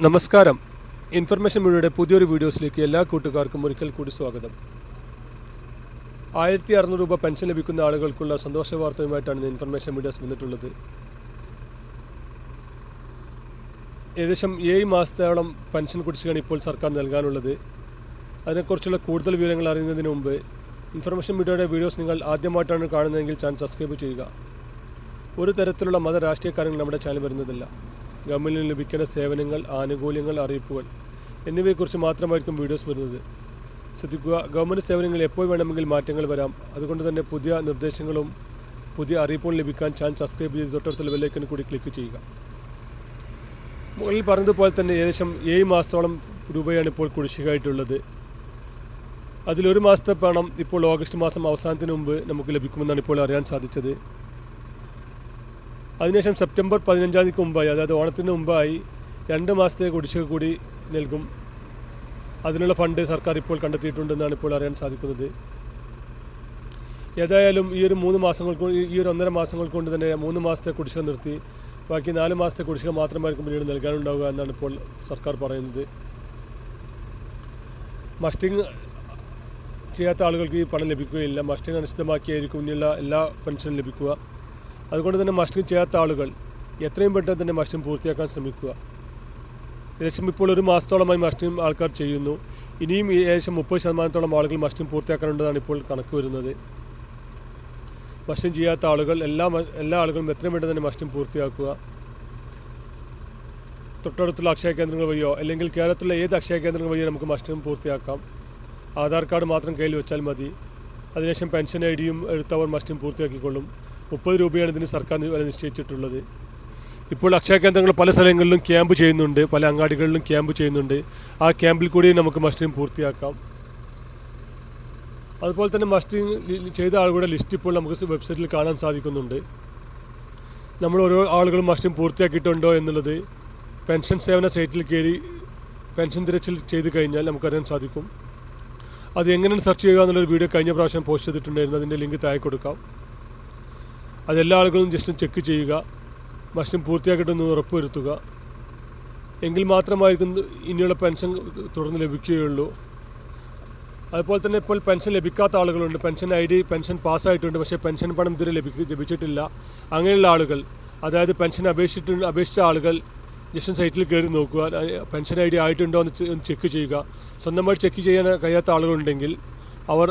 നമസ്കാരം. ഇൻഫർമേഷൻ മീഡിയയുടെ പുതിയൊരു വീഡിയോസിലേക്ക് എല്ലാ കൂട്ടുകാർക്കും ഒരിക്കൽ കൂടി സ്വാഗതം. ആയിരത്തി അറുന്നൂറ് രൂപ പെൻഷൻ ലഭിക്കുന്ന ആളുകൾക്കുള്ള സന്തോഷ വാർത്തയുമായിട്ടാണ് ഇൻഫർമേഷൻ മീഡിയസ് വന്നിട്ടുള്ളത്. ഏകദേശം ഏഴ് മാസത്തോളം പെൻഷൻ കുടിശ്ശികയാണ് ഇപ്പോൾ സർക്കാർ നൽകാനുള്ളത്. അതിനെക്കുറിച്ചുള്ള കൂടുതൽ വിവരങ്ങൾ അറിയുന്നതിന് മുമ്പ് ഇൻഫർമേഷൻ മീഡിയയുടെ വീഡിയോസ് നിങ്ങൾ ആദ്യമായിട്ടാണ് കാണുന്നതെങ്കിൽ ചാനൽ സബ്സ്ക്രൈബ് ചെയ്യുക. ഒരു തരത്തിലുള്ള മത രാഷ്ട്രീയ കാര്യങ്ങൾ നമ്മുടെ ചാനൽ വരുന്നതില്ല. ഗവൺമെന്റിന് ലഭിക്കേണ്ട സേവനങ്ങൾ ആനുകൂല്യങ്ങൾ അറിയിപ്പുകൾ എന്നിവയെക്കുറിച്ച് മാത്രമായിരിക്കും വീഡിയോസ് വരുന്നത്. ശ്രദ്ധിക്കുക ഗവൺമെന്റ് സേവനങ്ങളിൽ എപ്പോൾ വേണമെങ്കിൽ മാറ്റങ്ങൾ വരാം. അതുകൊണ്ട് തന്നെ പുതിയ നിർദ്ദേശങ്ങളും പുതിയ അറിയിപ്പുകൾ ലഭിക്കാൻ ചാനൽ സബ്സ്ക്രൈബ് ചെയ്ത് തൊട്ടടുത്തുള്ള ബെല്ലൈക്കൻ കൂടി ക്ലിക്ക് ചെയ്യുക. മുകളിൽ പറഞ്ഞതുപോലെ തന്നെ ഏകദേശം ഏഴ് മാസത്തോളം രൂപയാണ് ഇപ്പോൾ കുടിശ്ശികയായിട്ടുള്ളത്. അതിലൊരു മാസത്തെ പണം ഇപ്പോൾ ഓഗസ്റ്റ് മാസം അവസാനത്തിന് മുമ്പ് നമുക്ക് ലഭിക്കുമെന്നാണ് ഇപ്പോൾ അറിയാൻ സാധിച്ചത്. അതിനുശേഷം സെപ്റ്റംബർ പതിനഞ്ചാം തീയതിക്ക് മുമ്പായി അതായത് ഓണത്തിന് മുമ്പായി രണ്ട് മാസത്തെ കുടിശ്ശിക കൂടി നൽകും. അതിനുള്ള ഫണ്ട് സർക്കാർ ഇപ്പോൾ കണ്ടെത്തിയിട്ടുണ്ടെന്നാണ് ഇപ്പോൾ അറിയാൻ സാധിക്കുന്നത്. ഏതായാലും ഈ ഒരു മൂന്ന് മാസങ്ങൾ ഈ ഒരു ഒന്നര മാസങ്ങൾ കൊണ്ട് തന്നെ മൂന്ന് മാസത്തെ കുടിശ്ശിക നിർത്തി ബാക്കി നാല് മാസത്തെ കുടിശ്ശിക മാത്രമായിരിക്കും പിന്നീട് നൽകാനുണ്ടാവുക എന്നാണ് ഇപ്പോൾ സർക്കാർ പറയുന്നത്. മസ്റ്റിംഗ് ചെയ്യാത്ത ആളുകൾക്ക് ഈ പണം ലഭിക്കുകയില്ല. മസ്റ്റിംഗ് അനിശ്ചിതമാക്കിയായിരിക്കും ഇനിയുള്ള എല്ലാ പെൻഷനും ലഭിക്കുക. അതുകൊണ്ട് തന്നെ മഷ്ടിങ് ചെയ്യാത്ത ആളുകൾ എത്രയും പെട്ടെന്ന് തന്നെ മഷ്ടിങ് പൂർത്തിയാക്കാൻ ശ്രമിക്കുക. ഏകദേശം ഇപ്പോൾ ഒരു മാസത്തോളമായി മഷ്ടിങ് ആൾക്കാർ ചെയ്യുന്നു. ഇനിയും ഏകദേശം മുപ്പത് ശതമാനത്തോളം ആളുകൾ മഷ്ടിങ് പൂർത്തിയാക്കാനുണ്ടെന്നാണ് ഇപ്പോൾ കണക്ക് വരുന്നത്. മഷ്ടിങ് ചെയ്യാത്ത ആളുകൾ എല്ലാ എല്ലാ ആളുകളും എത്രയും പെട്ടെന്ന് തന്നെ മഷ്ടിങ് പൂർത്തിയാക്കുക. തൊട്ടടുത്തുള്ള അക്ഷയ കേന്ദ്രങ്ങൾ വഴിയോ അല്ലെങ്കിൽ കേരളത്തിലെ ഏത് അക്ഷയ കേന്ദ്രങ്ങൾ വഴിയോ നമുക്ക് മഷ്ടിങ് പൂർത്തിയാക്കാം. ആധാർ കാർഡ് മാത്രം കയ്യിൽ വെച്ചാൽ മതി. അതിനുശേഷം പെൻഷൻ ഐ ഡിയും എടുത്തവർ മസ്റ്റും പൂർത്തിയാക്കിക്കൊള്ളും. മുപ്പത് രൂപയാണ് ഇതിന് സർക്കാർ വില നിശ്ചയിച്ചിട്ടുള്ളത്. ഇപ്പോൾ അക്ഷയ കേന്ദ്രങ്ങൾ പല സ്ഥലങ്ങളിലും ക്യാമ്പ് ചെയ്യുന്നുണ്ട് പല അങ്ങാടികളിലും ക്യാമ്പ് ചെയ്യുന്നുണ്ട്. ആ ക്യാമ്പിൽ കൂടി നമുക്ക് മസ്റ്റിംഗ് പൂർത്തിയാക്കാം. അതുപോലെ തന്നെ മസ്റ്റിംഗ് ചെയ്ത ആളുകളുടെ ലിസ്റ്റ് ഇപ്പോൾ നമുക്ക് വെബ്സൈറ്റിൽ കാണാൻ സാധിക്കുന്നുണ്ട്. നമ്മൾ ഓരോ ആളുകളും മസ്റ്റിംഗ് പൂർത്തിയാക്കിയിട്ടുണ്ടോ എന്നുള്ളത് പെൻഷൻ സേവന സൈറ്റിൽ കയറി പെൻഷൻ തിരച്ചിൽ ചെയ്ത് കഴിഞ്ഞാൽ നമുക്കറിയാൻ സാധിക്കും. അത് എങ്ങനെ സെർച്ച് ചെയ്യുക എന്നുള്ളൊരു വീഡിയോ കഴിഞ്ഞ പ്രാവശ്യം പോസ്റ്റ് ചെയ്തിട്ടുണ്ടായിരുന്നു. അതിന്റെ ലിങ്ക് താഴെ കൊടുക്കാം. അതെല്ലാ ആളുകളും ജസ്റ്റ് ചെക്ക് ചെയ്യുക. ഭക്ഷണം പൂർത്തിയാക്കിയിട്ടൊന്ന് ഉറപ്പുവരുത്തുക. എങ്കിൽ മാത്രമായിരിക്കും ഇനിയുള്ള പെൻഷൻ തുടർന്ന് ലഭിക്കുകയുള്ളൂ. അതുപോലെ തന്നെ ഇപ്പോൾ പെൻഷൻ ലഭിക്കാത്ത ആളുകളുണ്ട്. പെൻഷൻ ഐ ഡി പെൻഷൻ പാസ്സായിട്ടുണ്ട് പക്ഷേ പെൻഷൻ പണം ഇതുവരെ ലഭിക്ക ലഭിച്ചിട്ടില്ല. അങ്ങനെയുള്ള ആളുകൾ അതായത് പെൻഷൻ അപേക്ഷിച്ചിട്ട് അപേക്ഷിച്ച ആളുകൾ ജസ്റ്റ് സൈറ്റിൽ കയറി നോക്കുക. പെൻഷൻ ഐ ഡി ആയിട്ടുണ്ടോ എന്ന് ചെക്ക് ചെയ്യുക. സ്വന്തമായി ചെക്ക് ചെയ്യാൻ കഴിയാത്ത ആളുകളുണ്ടെങ്കിൽ അവർ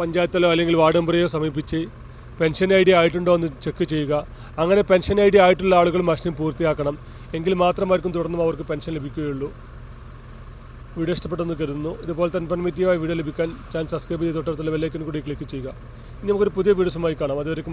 പഞ്ചായത്തിലോ അല്ലെങ്കിൽ വാർഡ് മെമ്പറെയോ സമീപിച്ച് പെൻഷൻ ഐ ഡി ആയിട്ടുണ്ടോ എന്ന് ചെക്ക് ചെയ്യുക. അങ്ങനെ പെൻഷൻ ഐ ഡി ആയിട്ടുള്ള ആളുകൾ മസ്റ്റിൻ പൂർത്തിയാക്കണം. എങ്കിൽ മാത്രമായിരിക്കും തുടർന്നും അവർക്ക് പെൻഷൻ ലഭിക്കുകയുള്ളൂ. വീഡിയോ ഇഷ്ടപ്പെട്ടെന്ന് കരുതുന്നു. ഇതുപോലത്തെ ഇൻഫോർമേറ്റീവായ വീഡിയോ ലഭിക്കാൻ ചാനൽ സബ്സ്ക്രൈബ് ചെയ്ത് തൊട്ടടുത്തുള്ള ബെല്ലൈക്കൻ കൂടി ക്ലിക്ക് ചെയ്യുക. ഇനി നമുക്കൊരു പുതിയ വീഡിയോസുമായി കാണാം. അതുവരെയും